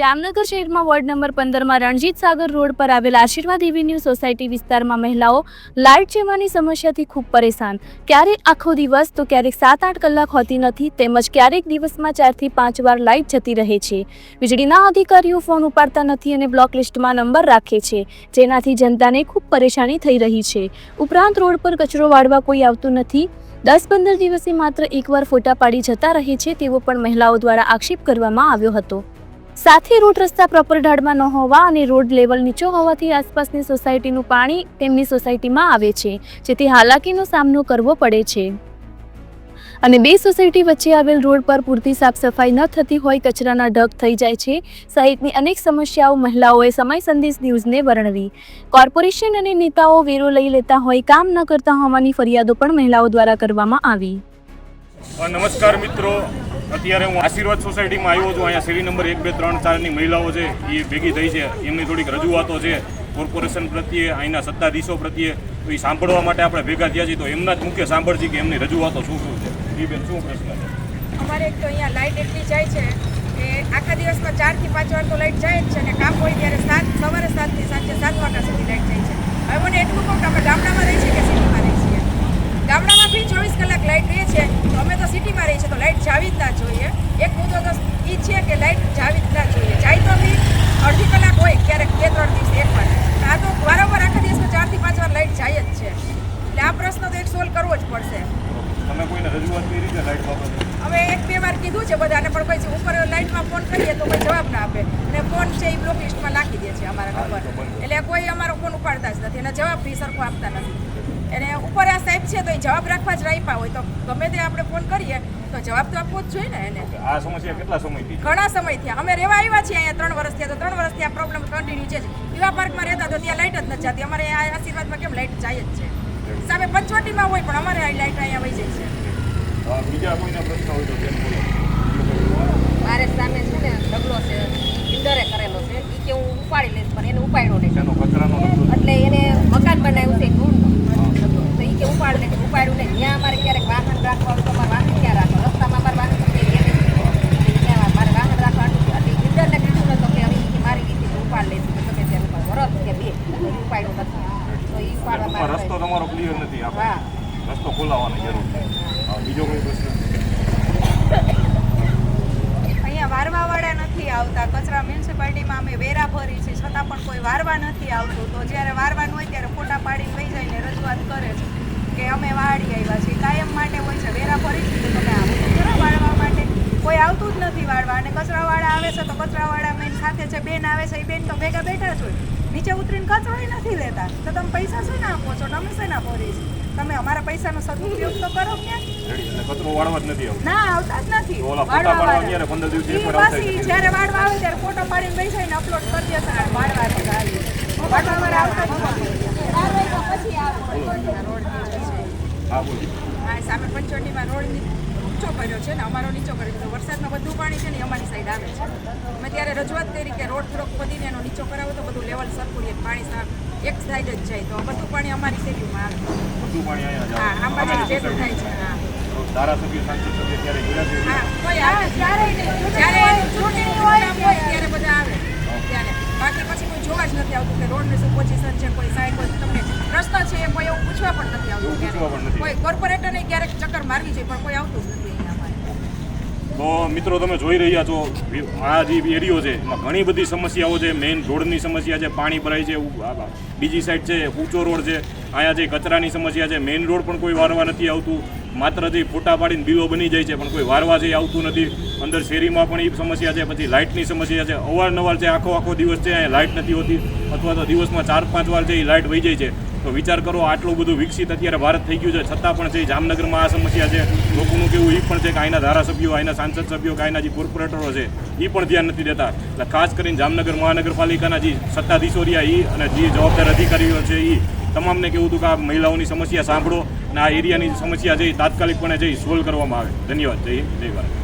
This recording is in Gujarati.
જામનગર શહેરમાં વોર્ડ નંબર પંદરમાં રણજીત સાગર રોડ પર આવેલ આશીર્વાદ એવન્યુ સોસાયટી વિસ્તારમાં મહિલાઓ લાઇટ જવાની સમસ્યાથી ખૂબ પરેશાન. ક્યારેક આખો દિવસ તો ક્યારેક સાત આઠ કલાક હોતી નથી, તેમજ ક્યારેક દિવસમાં ચારથી પાંચ વાર લાઇટ જતી રહે છે. વીજળીના અધિકારીઓ ફોન ઉપાડતા નથી અને બ્લોક લિસ્ટમાં નંબર રાખે છે, જેનાથી જનતાને ખૂબ પરેશાની થઈ રહી છે. ઉપરાંત રોડ પર કચરો વાળવા કોઈ આવતું નથી. દસ પંદર દિવસે માત્ર એકવાર ફોટા પાડી જતા રહે છે, તેવો પણ મહિલાઓ દ્વારા આક્ષેપ કરવામાં આવ્યો હતો. સાથે રોડ રસ્તા પ્રોપર ઢાળમાં ન હોવા અને રોડ લેવલ નીચો હોવાથી આસપાસની સોસાયટીનું પાણી તેમની સોસાયટીમાં આવે છે, જેથી હાલાકીનો સામનો કરવો પડે છે. અને બે સોસાયટી વચ્ચે આવેલ રોડ પર પૂરતી સાફ સફાઈ ન થતી હોય કચરાના ઢગ થઈ જાય છે, સહિતની અનેક સમસ્યાઓ મહિલાઓએ સમય સંદેશ ન્યૂઝને વર્ણવી. કોર્પોરેશન અને નેતાઓ વેરો લઈ લેતા હોય, કામ ન કરતા હોવાની ફરિયાદો પણ મહિલાઓ દ્વારા કરવામાં આવી. નમસ્કાર મિત્રો. અત્યારે હું આશીર્વાદ સોસાયટીમાં આવ્યો છું. અહીંયા શેરી નંબર એક, બે, ત્રણ, ચારની મહિલાઓ છે, એ ભેગી થઈ છે. એમની થોડીક રજૂઆતો છે. કોર્પોરેશન પ્રત્યે, અહીંના સત્તાધીશો પ્રત્યે, તો એ સાંભળવા માટે આપણે ભેગા થયા છીએ. તો એમના જ મુખ્ય સાંભળજી કે એમની રજૂઆતો શું શું છે. એ બેન, શું પ્રશ્ન છે? અમારે એક તો અહીંયા લાઇટ એટલી જાય છે કે આખા દિવસમાં ચારથી પાંચ વાર તો લાઇટ જાય જ છે અને કામ હોય ત્યારે સાત, સવારે સાતથી સાંજે સાત વાગ્યા સુધી લાઇટ જાય છે. હવે મને એટલું કહું કે આપણે ગામડામાં રહી છીએ કે સિટીમાં રહીએ છીએ ગામડામાં બી ચોવીસ કલાક લાઇટ રહે છે તો અમે તો સિટીમાં રહી છે તો લાઇટ જાવી જ ના જોઈએ. એક મુદ્દો તો એ છે કે લાઇટ જાવી જ ના જોઈએ. જાય તો બી અડધી કલાક હોય ક્યારેક બે ત્રણ દિવસ એક વાર. આ તો વારંવાર આખા દિવસમાં ચારથી પાંચ વાર લાઇટ જાય જ છે. એટલે આ પ્રશ્ન તો એક સોલ્વ કરવો જ પડશે. તમે કોઈને રજૂઆત કરી છે લાઇટ બાબતે હવે એક બે વાર કીધું છે બધાને પણ કોઈ ઉપર લાઇટમાં ફોન કરીએ તો કોઈ જવાબ ના આપે. અને ફોન છે એ બ્લોક લિસ્ટમાં નાખી દે છે અમારા નંબર એટલે કોઈ અમારો ફોન ઉપાડતા જ નથી અને જવાબ બી સરખો આપતા નથી. એને ઉપર આ સાહેબ છે તો એ જવાબ રાખવા જ રાખ્યા હોય તો ગમે તે આપણે ફોન કરીએ તો જવાબ તો આપવો જ જોઈએ ને એને. આ સમસ્યા કેટલા સમયથી? ઘણા સમય થયા. અમે રહેવા આવ્યા છીએ અહીંયા ત્રણ વર્ષ થયા તો ત્રણ વર્ષથી આ પ્રોબ્લેમ કન્ટિન્યુ છે જ. યુવા પાર્કમાં રહેતા તો ત્યાં લાઇટ જ નથી જતી. અમારે આ આશીર્વાદમાં કેમ લાઇટ જાય જ છે? સામે પંચવટીમાં હોય પણ અમારે આ લાઇટ અહીંયા વહી જાય છે. બીજા કોઈના પ્રશ્ન હોય તો કેમ મારે સામે છે ને ઢગલો છે ઇન્દરે કરેલો છે. એ કે હું ઉપાડી લઈશ પણ એને ઉપાડ્યો નહીં. એનો કચરાનો ડબ્બો છે. એટલે એને મકાન બનાવ્યું છે ઘરનું ઢગલો. તો એ કે ઉપાડ લે ઉપાડ્યું નહીં ત્યાં અમારે ક્યારેક વાહન રાખવા હોય તો અમારે વાહન ક્યાં રાખો રસ્તામાં અમારે વાહન તો કંઈ રહે નહીં. એટલે ત્યાં મારે વાહન રાખવાનું છે એટલે ઇન્ડરને કીધું ને તો કે હવે ઈ કે મારી રીતે ઉપાડ લઈશ તો તમે ત્યાં વરસ કે બે એટલે ઈ ઉપાડ્યો નથી તો એ ઉપાડવા ટૂંકમાં રસ્તો તમારો ક્લિયર નથી આપણે. રસ્તો ખોલાવવાની જરૂર છે. બીજો કોઈ પ્રશ્ન? અહીંયા વારવાવાળા નથી આવતા. કચરા મ્યુનિસિપાલિટીમાં અમે વેરા ભરી છે છતાં પણ કોઈ વારવા નથી આવતું. તો જ્યારે વારવાનું હોય ત્યારે ફોટા પાડીને લઈ જઈને રજૂઆત કરે છે કે અમે વાળી આવ્યા છીએ કાયમ માટે હોય છે વેરા ભરી છે તો તમે આવો તો ખરા વાળવા માટે કોઈ આવતું જ નથી વાળવા અને કચરાવાળા આવે છે તો કચરાવાળા મેન સાથે છે બેન આવે છે એ બેન તો ભેગા બેઠા જ હોય. નીચે ઉતરીને કચરો નથી લેતા. તો તમે પૈસા શું ના આપો છો? તમે શેના ભરી છે તમે અમારા પૈસાનો સદુપયોગ તો કરો ક્યાં? કચરો વાળવા જ નથી ના આવતા જ નથી. પાછી જ્યારે વાળવા આવે ત્યારે ફોટો પાડીને બેસાઈને અપલોડ કરી દેશે અને વાળવા આવતા જ હા આ સામે પંચોટીમાં રોડ ઊંચો કર્યો છે ને અમારો નીચો કર્યો છે. તો વરસાદમાં બધું પાણી છે ને અમારી સાઈડ આવે છે. અમે ત્યારે રજૂઆત કરી કે રોડ થોડોક ખોદીને એનો નીચો કરાવો તો બધું લેવલ સરખું રહે. પાણી એક સાઈડ જ જાય. તો બધું પાણી અમારી શેરીમાં આવે. હા આવે. બાજુ ભેગું થાય છે હા. ધારાસભ્ય સાંસદ સભ્ય ત્યારે ગયા છે કોઈ આવે જ નહીં. જ્યારે ચૂંટણી હોય ત્યારે. બધા આવે. ત્યારે. બાકી પછી કોઈ જોવા જ નથી આવતું કે રોડને શું પોઝિશન છે કોઈ સાઈડ કોઈ તમને રસ્તો છે એ કોઈ એવું પૂછવા પણ નથી આવતું. કોઈ કોર્પોરેટરને ક્યારેક ચક્કર મારવી જોઈએ પણ કોઈ આવતું જ નથી. તો મિત્રો, તમે જોઈ રહ્યા છો આ જે એરિયો છે, એમાં ઘણી બધી સમસ્યાઓ છે. મેઇન રોડની સમસ્યા છે, પાણી ભરાય છે બીજી સાઈડ છે, ઊંચો રોડ છે. અહીંયા જે કચરાની સમસ્યા છે મેઇન રોડ પણ કોઈ વારવા નથી આવતું. માત્ર જે ફોટા પાડીને બિલો બની જાય છે, પણ કોઈ વારવા જે આવતું નથી. અંદર શેરીમાં પણ એ સમસ્યા છે, પછી લાઇટની સમસ્યા છે. અવારનવાર જે આખો આખો દિવસ છે, અહીંયા લાઇટ નથી હોતી. અથવા તો દિવસમાં ચાર પાંચ વાર છે એ લાઇટ વહી જાય છે. તો વિચાર કરો, આટલું બધું વિકસિત અત્યારે ભારત થઈ ગયું છે. છતાં પણ છે, જામનગરમાં આ સમસ્યા છે. લોકોનું કેવું એ પણ છે કે અહીંના ધારાસભ્યો અહીંના સાંસદ સભ્યો કે અહીંના જે કોર્પોરેટરો છે એ પણ ધ્યાન નથી દેતા. એટલે ખાસ કરીને જામનગર મહાનગરપાલિકાના જે સત્તાધીશો રહ્યા એ અને જે જવાબદાર અધિકારીઓ છે એ તમામને કેવું હતું કે આ મહિલાઓની સમસ્યા સાંભળો અને આ એરિયાની સમસ્યા એ તાત્કાલિકપણે જઈ સોલ્વ કરવામાં આવે. ધન્યવાદ. જય જય ભારત.